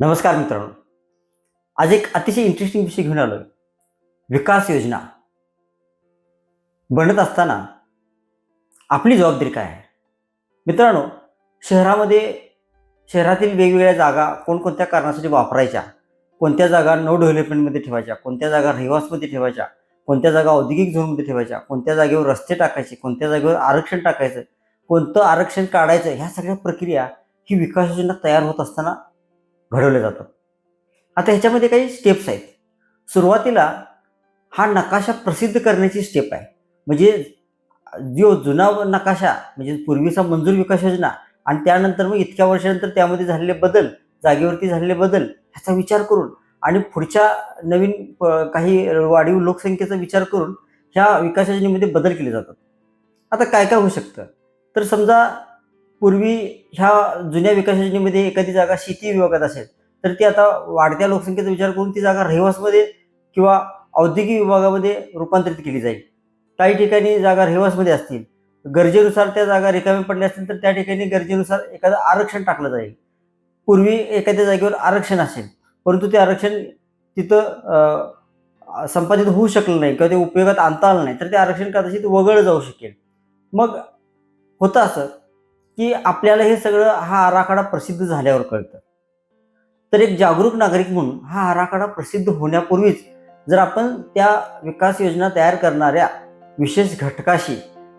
नमस्कार मित्रांनो. आज एक अतिशय इंटरेस्टिंग विषय घेऊन आलो विकास योजना. बनत असताना आपली जबाबदारी काय आहे? मित्रांनो शहरामध्ये शहरातील वेगवेगळ्या जागा कोणकोणत्या कारणासाठी वापरायच्या? कोणत्या जागा नो डेव्हलपमेंटमध्ये ठेवायच्या? कोणत्या जागा रहिवासमध्ये ठेवायच्या? कोणत्या जागा औद्योगिक झोनमध्ये ठेवायच्या? कोणत्या जागेवर रस्ते टाकायचे? कोणत्या जागेवर आरक्षण टाकायचं? कोणतं आरक्षण काढायचं? ह्या सगळ्या प्रक्रिया ही विकास योजना तयार होत असताना घडवले जातात आता ह्याच्यामध्ये काही स्टेप्स आहेत. सुरुवातीला हा नकाशा प्रसिद्ध करण्याची स्टेप आहे. म्हणजे जो जुना नकाशा म्हणजे पूर्वीचा मंजूर विकास योजना आणि त्यानंतर मग इतक्या वर्षानंतर त्यामध्ये झालेले बदल जागेवरती झालेले बदल ह्याचा विचार करून आणि पुढच्या नवीन प- काही वाढीव लोकसंख्येचा विचार करून ह्या विकास योजनेमध्ये बदल केले जातात. आता काय काय होऊ शकतं? तर समजा पूर्वी ह्या जुन्या विकास योजनेमध्ये एखादी जागा शेती विभागात असेल तर ती आता वाढत्या लोकसंख्येचा विचार करून ती जागा रहिवासमध्ये किंवा औद्योगिक विभागामध्ये रूपांतरित केली जाईल. काही ठिकाणी जागा रहिवासमध्ये असतील. गरजेनुसार त्या जागा रिकाम्या पडल्या असतील तर त्या ठिकाणी गरजेनुसार एखादं आरक्षण टाकलं जाईल. पूर्वी एखाद्या जागेवर आरक्षण असेल परंतु ते आरक्षण तिथं संपादित होऊ शकलं नाही किंवा ते उपयोगात आणता आलं नाही तर ते आरक्षण कदाचित वगळलं जाऊ शकेल. मग होतं असं की आपल्याला हे सगळं हा आराखडा प्रसिद्ध झाल्यावर कळतं. तर एक जागरूक नागरिक म्हणून हा आराखडा प्रसिद्ध होण्यापूर्वीच जर आपण त्या विकास योजना तयार करणाऱ्या विशेष घटकाशी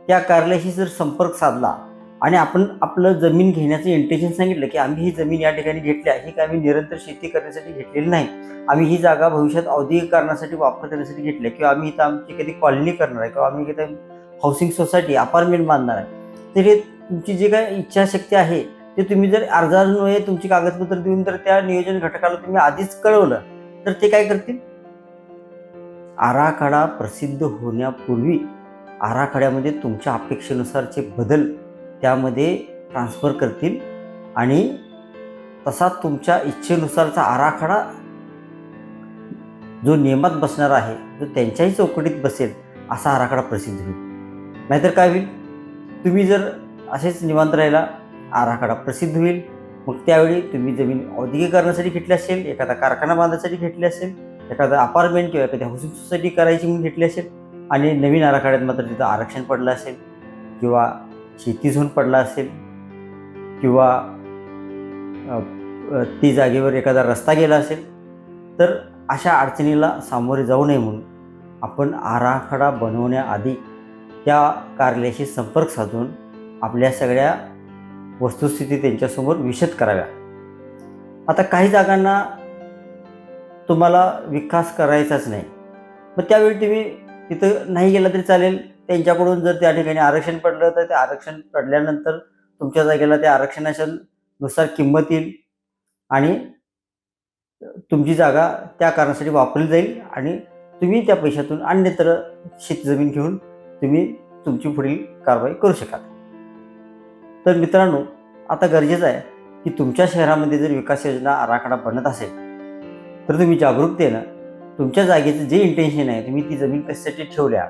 त्या कार्यालयाशी जर संपर्क साधला आणि आपण आपलं जमीन घेण्याचं इंटेन्शन सांगितलं की आम्ही ही जमीन या ठिकाणी घेतली आहे ही आम्ही निरंतर शेती करण्यासाठी घेतलेली नाही. आम्ही ही जागा भविष्यात औद्योगिक कारणासाठी वापर करण्यासाठी घेतली आहे किंवा आम्ही इथं आमची कधी कॉलनी करणार आहे किंवा आम्ही इथं हाऊसिंग सोसायटी अपार्टमेंट बांधणार आहे. तर हे तुमची जी काय इच्छाशक्ती आहे ते तुम्ही जर अर्जान्वये तुमची कागदपत्र देऊन जर त्या नियोजन घटकाला तुम्ही आधीच कळवलं तर ते काय करतील? आराखडा प्रसिद्ध होण्यापूर्वी आराखड्यामध्ये तुमच्या अपेक्षेनुसारचे बदल त्यामध्ये ट्रान्सफर करतील आणि तसा तुमच्या इच्छेनुसारचा आराखडा जो नियमात बसणार आहे जो त्यांच्याही चौकटीत बसेल असा आराखडा प्रसिद्ध होईल. नाहीतर काय होईल? तुम्ही जर असेच निवांत राहिला आराखडा प्रसिद्ध होईल. मग त्यावेळी तुम्ही जमीन औद्योगिकरणासाठी घेतली असेल एखादा कारखाना बांधण्यासाठी घेतली असेल एखादा अपार्टमेंट किंवा एखाद्या हाऊसिंग सोसायटी करायची म्हणून घेतली असेल आणि नवीन आराखड्यात मात्र तिथं आरक्षण पडलं असेल किंवा शेती झोन पडला असेल किंवा ती जागेवर एखादा रस्ता गेला असेल तर अशा अडचणीला सामोरे जाऊ नये म्हणून आपण आराखडा बनवण्याआधी त्या कार्यालयाशी संपर्क साधून आपल्या सगळ्या वस्तुस्थिती त्यांच्यासमोर विशद कराव्या. आता काही जागांना तुम्हाला विकास करायचाच नाही. मग त्यावेळी तुम्ही तिथं नाही गेलं तरी चालेल. त्यांच्याकडून जर त्या ठिकाणी आरक्षण पडलं तर ते आरक्षण पडल्यानंतर तुमच्या जागेला त्या आरक्षणाच्या नुसार किंमत येईल आणि तुमची जागा त्या कारणासाठी वापरली जाईल आणि तुम्ही त्या पैशातून अन्यत्र शेतजमीन घेऊन तुम्ही तुमची पुढील कारवाई करू शकाल. तर मित्रांनो आता गरजेचं आहे की तुमच्या शहरामध्ये जर विकास योजना आराखडा बनत असेल तर तुम्ही जागरूकतेनं तुमच्या जागेचं जे इंटेन्शन आहे तुम्ही ती जमीन कशासाठी ठेवल्या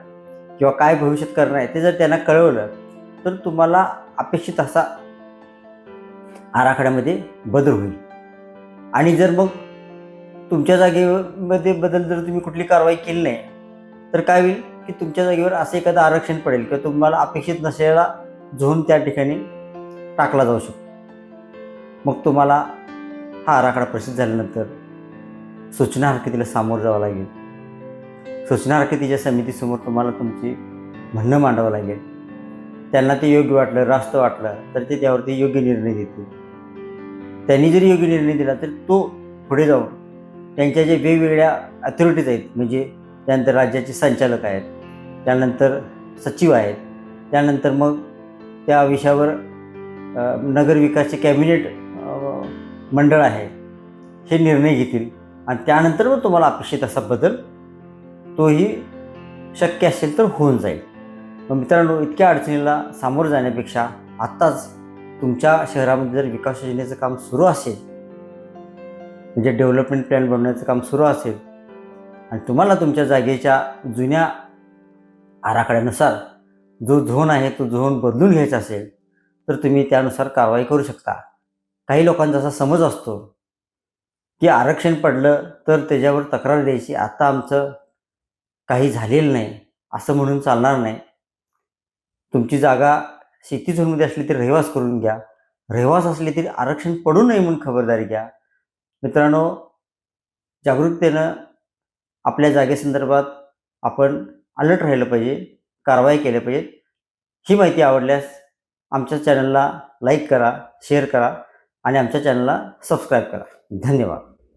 किंवा काय भविष्यात करणार आहे ते जर त्यांना कळवलं तर तुम्हाला अपेक्षित असा आराखड्यामध्ये बदल होईल. आणि जर मग तुमच्या जागेमध्ये बदल जर तुम्ही कुठली कारवाई केली नाही तर काय होईल की तुमच्या जागेवर असं एखादं आरक्षण पडेल किंवा तुम्हाला अपेक्षित नसलेला झोन त्या ठिकाणी टाकला जाऊ शकतो. मग तुम्हाला हा आराखडा प्रसिद्ध झाल्यानंतर सूचना हरकतीला सामोरं जावं लागेल. सूचना हरकतीच्या समितीसमोर तुम्हाला तुमची म्हणणं मांडावं लागेल. त्यांना ते योग्य वाटलं रास्त वाटलं तर ते त्यावरती योग्य निर्णय देतील त्यांनी जरी योग्य निर्णय दिला तर तो पुढे जाऊन त्यांच्या जे वेगवेगळ्या अथॉरिटीज आहेत म्हणजे त्यानंतर राज्याचे संचालक आहेत त्यानंतर सचिव आहेत त्यानंतर मग त्या विषयावर नगरविकासचे कॅबिनेट मंडळ आहे हे निर्णय घेतील. आणि त्यानंतर मग तुम्हाला अपेक्षित असा बदल तोही शक्य असेल तर होऊन जाईल. मग मित्रांनो इतक्या अडचणीला सामोरं जाण्यापेक्षा आत्ताच तुमच्या शहरामध्ये जर विकास योजनेचं काम सुरू असेल म्हणजे डेव्हलपमेंट प्लॅन बनवण्याचं काम सुरू असेल आणि तुम्हाला तुमच्या जागेच्या जुन्या आराखड्यानुसार जो झोन आहे तो झोन बदलून घ्यायचा असेल तर तुम्ही त्यानुसार कारवाई करू शकता. काही लोकांचा असा समज असतो की आरक्षण पडलं तर त्याच्यावर तक्रार द्यायची. आता आमचं काही झालेलं नाही असं म्हणून चालणार नाही. तुमची जागा शेती झोनमध्ये असली तरी रहिवास करून घ्या. रहिवास असले तरी आरक्षण पडू नये म्हणून खबरदारी घ्या. मित्रांनो जागरूकतेनं आपल्या जागेसंदर्भात आपण अलर्ट राहिलं पाहिजे कारवाई केल्या पाहिजे. ही माहिती आवडल्यास आमच्या चॅनलला लाईक करा शेअर करा आणि आमच्या चॅनलला सबस्क्राईब करा. धन्यवाद.